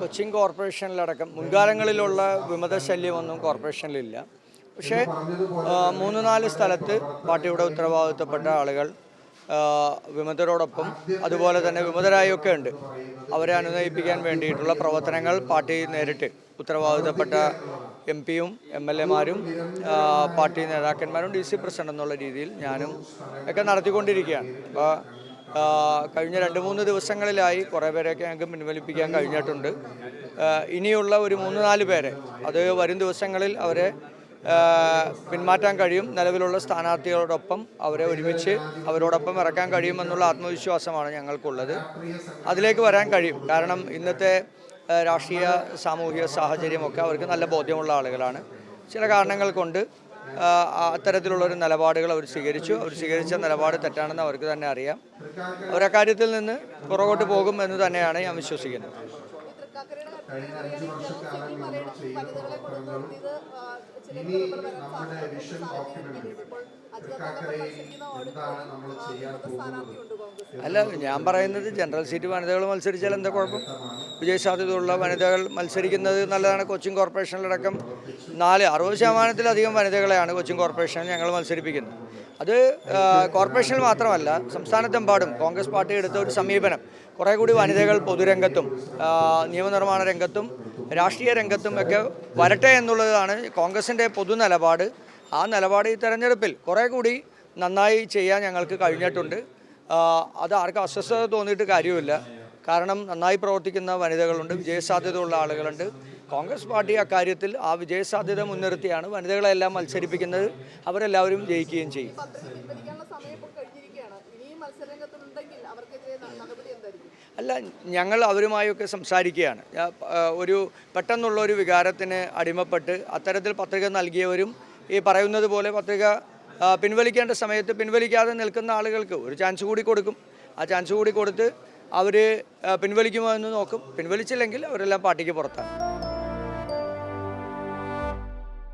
കൊച്ചിൻ കോർപ്പറേഷനിലടക്കം മുൻകാലങ്ങളിലുള്ള വിമത ശല്യമൊന്നും കോർപ്പറേഷനിലില്ല. പക്ഷേ മൂന്ന് നാല് സ്ഥലത്ത് പാർട്ടിയുടെ ഉത്തരവാദിത്തപ്പെട്ട ആളുകൾ വിമതരോടൊപ്പം അതുപോലെ തന്നെ വിമതരായൊക്കെ ഉണ്ട്. അവരെ അനുനയിപ്പിക്കാൻ വേണ്ടിയിട്ടുള്ള പ്രവർത്തനങ്ങൾ പാർട്ടി നേരിട്ട് ഉത്തരവാദിത്തപ്പെട്ട എം പിയും എം എൽ എമാരും പാർട്ടി നേതാക്കന്മാരും ഡി സി പ്രസിഡന്റ് എന്നുള്ള രീതിയിൽ ഞാനും ഒക്കെ നടത്തിക്കൊണ്ടിരിക്കുകയാണ്. അപ്പോൾ കഴിഞ്ഞ രണ്ട് മൂന്ന് ദിവസങ്ങളിലായി കുറേ പേരെയൊക്കെ ഞങ്ങൾക്ക് പിൻവലിപ്പിക്കാൻ കഴിഞ്ഞിട്ടുണ്ട്. ഇനിയുള്ള ഒരു മൂന്ന് നാല് പേരെ അത് വരും ദിവസങ്ങളിൽ അവരെ പിന്മാറ്റാൻ കഴിയും. നിലവിലുള്ള സ്ഥാനാർത്ഥികളോടൊപ്പം അവരെ ഒരുമിച്ച് അവരോടൊപ്പം ഇറക്കാൻ കഴിയുമെന്നുള്ള ആത്മവിശ്വാസമാണ് ഞങ്ങൾക്കുള്ളത്. അതിലേക്ക് വരാൻ കഴിയും. കാരണം ഇന്നത്തെ രാഷ്ട്രീയ സാമൂഹിക സാഹചര്യമൊക്കെ അവർക്ക് നല്ല ബോധ്യമുള്ള ആളുകളാണ്. ചില കാരണങ്ങൾ കൊണ്ട് ആ, ഒരു നിലപാടുകൾ അവർ സ്വീകരിച്ചു. അവർ സ്വീകരിച്ച നിലപാട് തെറ്റാണെന്ന് അവർക്ക് തന്നെ അറിയാം. അവരക്കാര്യത്തിൽ നിന്ന് പുറകോട്ട് പോകും എന്ന് തന്നെയാണ് ഞാൻ വിശ്വസിക്കുന്നത്. അല്ല ഞാൻ പറയുന്നത് ജനറൽ സീറ്റ് വനിതകൾ മത്സരിച്ചാൽ എന്താ കുഴപ്പം? വിജയസാധ്യതയുള്ള വനിതകൾ മത്സരിക്കുന്നത് നല്ലതാണ്. കൊച്ചിൻ കോർപ്പറേഷനിലടക്കം നാല് അറുപത് ശതമാനത്തിലധികം വനിതകളെയാണ് കൊച്ചിൻ കോർപ്പറേഷൻ ഞങ്ങൾ മത്സരിപ്പിക്കുന്നത്. അത് കോർപ്പറേഷനിൽ മാത്രമല്ല സംസ്ഥാനത്തെമ്പാടും കോൺഗ്രസ് പാർട്ടി എടുത്ത ഒരു സമീപനം. കുറേ കൂടി വനിതകൾ പൊതുരംഗത്തും നിയമനിർമ്മാണ രംഗത്തും രാഷ്ട്രീയ രംഗത്തും ഒക്കെ വരട്ടെ എന്നുള്ളതാണ് കോൺഗ്രസിന്റെ പൊതു നിലപാട് ആ നിലപാട് ഈ തെരഞ്ഞെടുപ്പിൽ കുറേ കൂടി നന്നായി ചെയ്യാൻ ഞങ്ങൾക്ക് കഴിഞ്ഞിട്ടുണ്ട്. അത് ആർക്കും അസ്വസ്ഥത തോന്നിയിട്ട് കാര്യമില്ല കാരണം നന്നായി പ്രവർത്തിക്കുന്ന വനിതകളുണ്ട് വിജയസാധ്യതയുള്ള ആളുകളുണ്ട്. കോൺഗ്രസ് പാർട്ടി അക്കാര്യത്തിൽ ആ വിജയസാധ്യത മുൻനിർത്തിയാണ് വനിതകളെല്ലാം മത്സരിപ്പിക്കുന്നത്. അവരെല്ലാവരും ജയിക്കുകയും ചെയ്യും. അല്ല ഞങ്ങൾ അവരുമായൊക്കെ സംസാരിക്കുകയാണ്. ഒരു പെട്ടെന്നുള്ള ഒരു വികാരത്തിന് അടിമപ്പെട്ട് അത്തരത്തിൽ പത്രിക നൽകിയവരും ഈ പറയുന്നത് പോലെ പത്രിക പിൻവലിക്കേണ്ട സമയത്ത് പിൻവലിക്കാതെ നിൽക്കുന്ന ആളുകൾക്ക് ഒരു ചാൻസ് കൂടി കൊടുക്കും. ആ ചാൻസ് കൂടി കൊടുത്ത് അവർ പിൻവലിക്കുമോ എന്ന് നോക്കും. പിൻവലിച്ചില്ലെങ്കിൽ അവരെല്ലാം പാർട്ടിക്ക് പുറത്താണ്.